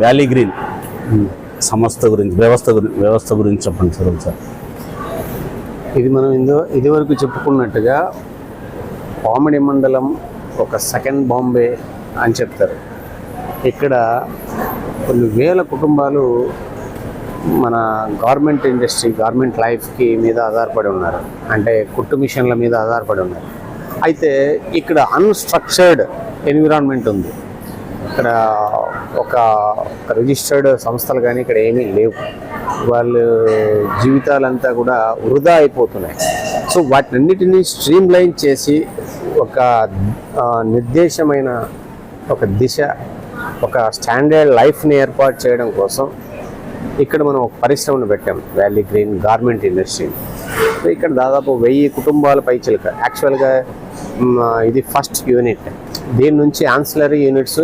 Valley green సంస్థ గురించి వ్యవస్థ గురించి వ్యవస్థ గురించి చెప్పండి సార్ ఒకసారి. ఇది మనం ఇందో ఇదివరకు చెప్పుకున్నట్టుగా పామిడి మండలం ఒక సెకండ్ బాంబే అని చెప్తారు. ఇక్కడ కొన్ని వేల కుటుంబాలు మన గవర్నమెంట్ ఇండస్ట్రీ గవర్నమెంట్ లైఫ్కి మీద ఆధారపడి ఉన్నారు. అంటే కుట్టు మిషన్ల మీద ఆధారపడి ఉన్నారు. అయితే ఇక్కడ అన్స్ట్రక్చర్డ్ ఎన్విరాన్మెంట్ ఉంది. ఇక్కడ ఒక రిజిస్టర్డ్ సంస్థలు కానీ ఇక్కడ ఏమీ లేవు. వాళ్ళు జీవితాలంతా కూడా వృధా అయిపోతున్నాయి. సో వాటినన్నిటినీ స్ట్రీమ్ లైన్ చేసి ఒక నిర్దేశమైన ఒక దిశ ఒక స్టాండర్డ్ లైఫ్ని ఏర్పాటు చేయడం కోసం ఇక్కడ మనం ఒక పరిశ్రమను పెట్టాం valley green garment industry so ఇక్కడ దాదాపు వెయ్యి కుటుంబాల పైచిలక. యాక్చువల్గా ఇది ఫస్ట్ యూనిట్ దీని నుంచి ఆన్సిలరీ యూనిట్స్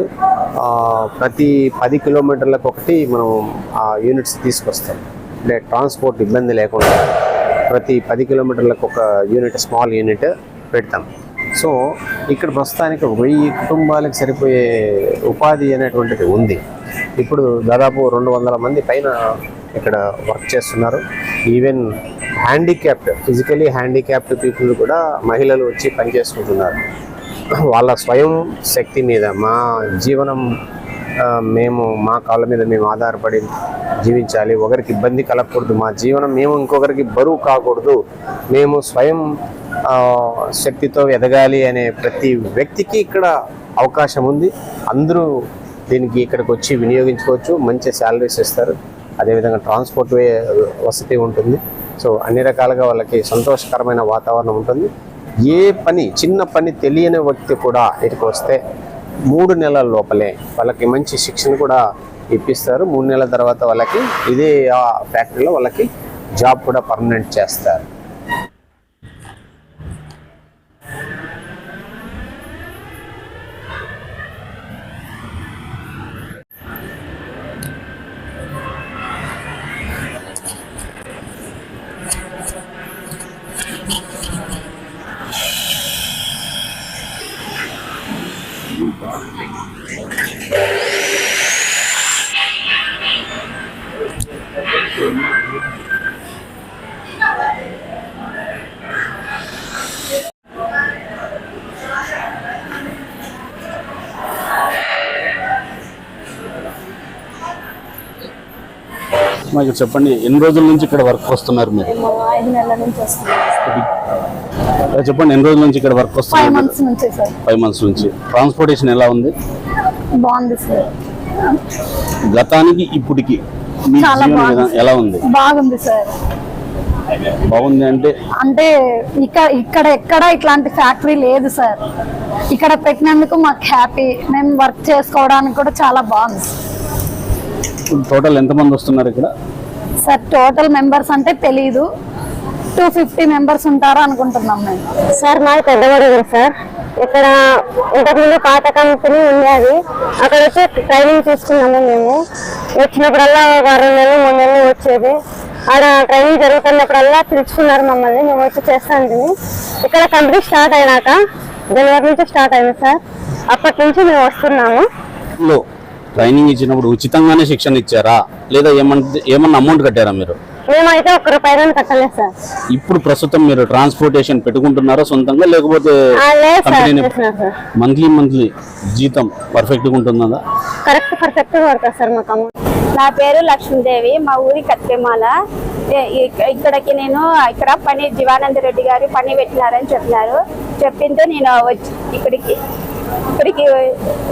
ప్రతి పది కిలోమీటర్లకు ఒకటి మనం ఆ యూనిట్స్ తీసుకొస్తాం. అంటే ట్రాన్స్పోర్ట్ ఇబ్బంది లేకుండా ప్రతి పది కిలోమీటర్లకు ఒక యూనిట్ స్మాల్ యూనిట్ పెడతాం. సో ఇక్కడ ప్రస్తుతానికి వెయ్యి కుటుంబాలకు సరిపోయే ఉపాధి అనేటువంటిది ఉంది. ఇప్పుడు దాదాపు రెండు వందల మంది పైన ఇక్కడ వర్క్ చేస్తున్నారు. Even handicapped physically handicapped people కూడా మహిళలు వచ్చి పనిచేసుకుంటున్నారు. వాళ్ళ స్వయం శక్తి మీద మా జీవనం మేము మా కాళ్ళ మీద మేము ఆధారపడి జీవించాలి. ఒకరికి ఇబ్బంది కలగకూడదు. మా జీవనం మేము ఇంకొకరికి బరువు కాకూడదు. మేము స్వయం శక్తితో ఎదగాలి అనే ప్రతి వ్యక్తికి ఇక్కడ అవకాశం ఉంది. అందరూ దీనికి ఇక్కడికి వచ్చి వినియోగించుకోవచ్చు. మంచి శాలరీస్ ఇస్తారు. అదేవిధంగా ట్రాన్స్పోర్ట్ వే వసతి ఉంటుంది. సో అన్ని రకాలుగా వాళ్ళకి సంతోషకరమైన వాతావరణం ఉంటుంది. ఏ పని చిన్న పని తెలియని వ్యక్తి కూడా ఇక్కడికి వస్తే మూడు నెలల లోపలే వాళ్ళకి మంచి శిక్షణ కూడా ఇప్పిస్తారు. మూడు నెలల తర్వాత వాళ్ళకి ఇదే ఆ ఫ్యాక్టరీలో వాళ్ళకి జాబ్ కూడా పర్మనెంట్ చేస్తారు. Thank you. మాకు చెప్పండి ఎన్ని రోజుల నుంచి ఇక్కడ వర్క్ వస్తున్నారు మీరు? చెప్పండి ఎన్ని రోజుల నుంచి ఇక్కడ వర్క్ వస్తున్నారు? మంత్స్ నుంచి సార్ ఫైవ్ మంత్స్ నుంచి. ట్రాన్స్పోర్టేషన్ ఎలా ఉంది? బాగుంది సార్ గతానికి ఇప్పటికి మీ జీవన ఎలా ఉంది? బాగుంది సార్ బాగుంది అంటే? అంటే ఇక్కడ ఇక్కడ ఎక్కడ ఇట్లాంటి ఫ్యాక్టరీ లేదు సార్ ఇక్కడ పెట్టినందుకు మాకు హ్యాపీ మేము వర్క్ చేసుకోవడానికి కూడా చాలా బాగుంది టోటల్ ఎంతమంది వస్తున్నారు ఇక్కడ? సార్ టోటల్ మెంబర్స్ అంటే తెలీదు. టూ ఫిఫ్టీ మెంబర్స్ ఉంటారు అనుకుంటున్నాం మేము. సార్ మాది పెద్దగొడుగురు సార్. ఇక్కడ ఇంతకుముందు పాత కంపెనీ ఉండేది. అక్కడ వచ్చి ట్రైనింగ్ తీసుకున్నాము మేము. వచ్చినప్పుడల్లా ఒక రెండు నెలలు మూడు నెలలు వచ్చేది. ఆడ ట్రైనింగ్ జరుగుతున్నప్పుడల్లా పిలుచుకున్నారు మమ్మల్ని. మేము వచ్చి చేస్తాంటిమి. ఇక్కడ కంపెనీ స్టార్ట్ అయినాక జనవరి నుంచి స్టార్ట్ అయింది సార్. అప్పటి నుంచి మేము వస్తున్నాము. ట్రైనింగ్ ఇచ్చినప్పుడు ఉచితంగానే శిక్షణ ఇచ్చారా? లేదా ఏమన్నా ఏమన్నా అమౌంట్ కట్టారా మీరు? మేమైతే ఒక్క రూపాయి కట్టలేదు సార్. ఇప్పుడు ప్రస్తుతం మీరు ట్రాన్స్పోర్టేషన్ పెట్టుకుంటున్నారా సొంతంగా? లేకపోతే మంత్లీ మంత్లీ జీతం పర్ఫెక్ట్గా ఉంటుందా? కరెక్ట్ పర్ఫెక్ట్గా పడుతుంది సార్ మాకు అమౌంట్. నా పేరు లక్ష్మీదేవి మా ఊరి కత్తిమాల. ఇక్కడికి నేను ఇక్కడ పని జీవానంద రెడ్డి గారి పని పెట్టినారని చెప్పినారు. చెప్పింతో నేను వచ్చి ఇక్కడికి ఇప్పటికి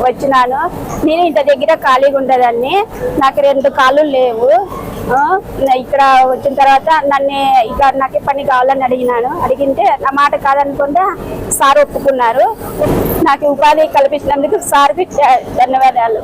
వచ్చినాను. నేను ఇంత దగ్గర ఖాళీగా ఉండేదాన్ని. నాకు రెండు కాళ్ళు లేవు. ఇక్కడ వచ్చిన తర్వాత నన్ను ఇక నాకు పని కావాలని అడిగినాను. అడిగింటే నా మాట కాదనుకుంటే సార్ ఒప్పుకున్నారు. నాకు ఉపాధి కల్పించినందుకు సార్కి ధన్యవాదాలు.